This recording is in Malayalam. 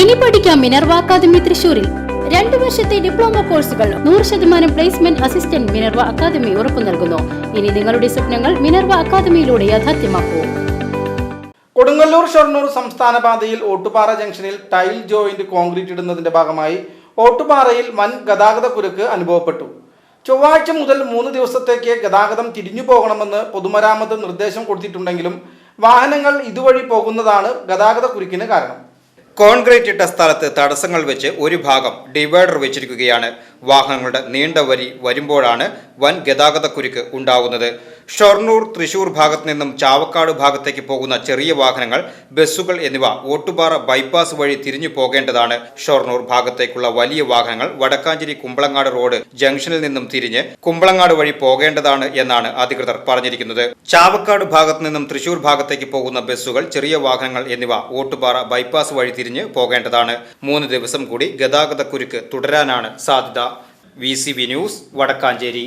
ഇനി പഠിക്കാം മിനർവ അക്കാദമി തൃശൂരിൽ രണ്ടു വർഷത്തെ ഡിപ്ലോമ കോഴ്സുകൾ നൂറ് ശതമാനം പ്ലേസ്മെന്റ് അസിസ്റ്റന്റ് മിനർവ അക്കാദമി ഉറപ്പു നൽകുന്നു. ഇനി നിങ്ങളുടെ സ്വപ്നങ്ങൾ മിനർവ അക്കാദമിയിലൂടെ യാഥാർത്ഥ്യമാക്കൂ. കൊടുങ്ങല്ലൂർ ഷൊർണൂർ സംസ്ഥാന പാതയിൽ ഓട്ടുപാറ ജംഗ്ഷനിൽ ടൈൽ ജോയിന്റ് കോൺക്രീറ്റ് ഇടുന്നതിന്റെ ഭാഗമായി ഓട്ടുപാറയിൽ വൻ ഗതാഗത കുരുക്ക് അനുഭവപ്പെട്ടു. ചൊവ്വാഴ്ച മുതൽ മൂന്ന് ദിവസത്തേക്ക് ഗതാഗതം തിരിഞ്ഞു പോകണമെന്ന് പൊതുമരാമത്ത് നിർദ്ദേശം കൊടുത്തിട്ടുണ്ടെങ്കിലും വാഹനങ്ങൾ ഇതുവഴി പോകുന്നതാണ് ഗതാഗത കുരുക്കിന് കാരണം. കോൺക്രീറ്റ് ഇട്ട സ്ഥലത്ത് തടസ്സങ്ങൾ വെച്ച് ഒരു ഭാഗം ഡിവൈഡർ വെച്ചിരിക്കുകയാണ്. വാഹനങ്ങളുടെ നീണ്ട വരി വരുമ്പോഴാണ് വൻ ഗതാഗത കുരുക്ക് ഉണ്ടാകുന്നത്. ഷൊർണൂർ തൃശൂർ ഭാഗത്ത് നിന്നും ചാവക്കാട് ഭാഗത്തേക്ക് പോകുന്ന ചെറിയ വാഹനങ്ങൾ ബസ്സുകൾ എന്നിവ ഓട്ടുപാറ ബൈപ്പാസ് വഴി തിരിഞ്ഞു പോകേണ്ടതാണ്. ഷൊർണൂർ ഭാഗത്തേക്കുള്ള വലിയ വാഹനങ്ങൾ വടക്കാഞ്ചേരി കുമ്പളങ്ങാട് റോഡ് ജംഗ്ഷനിൽ നിന്നും തിരിഞ്ഞ് കുമ്പളങ്ങാട് വഴി പോകേണ്ടതാണ് എന്നാണ് അധികൃതർ പറഞ്ഞിരിക്കുന്നത്. ചാവക്കാട് ഭാഗത്ത് നിന്നും തൃശൂർ ഭാഗത്തേക്ക് പോകുന്ന ബസ്സുകൾ ചെറിയ വാഹനങ്ങൾ എന്നിവ ഓട്ടുപാറ ബൈപ്പാസ് വഴി തിരിഞ്ഞ് പോകേണ്ടതാണ്. മൂന്ന് ദിവസം കൂടി ഗതാഗതക്കുരുക്ക് തുടരാനാണ് സാധ്യത. V news Vadakkanchery.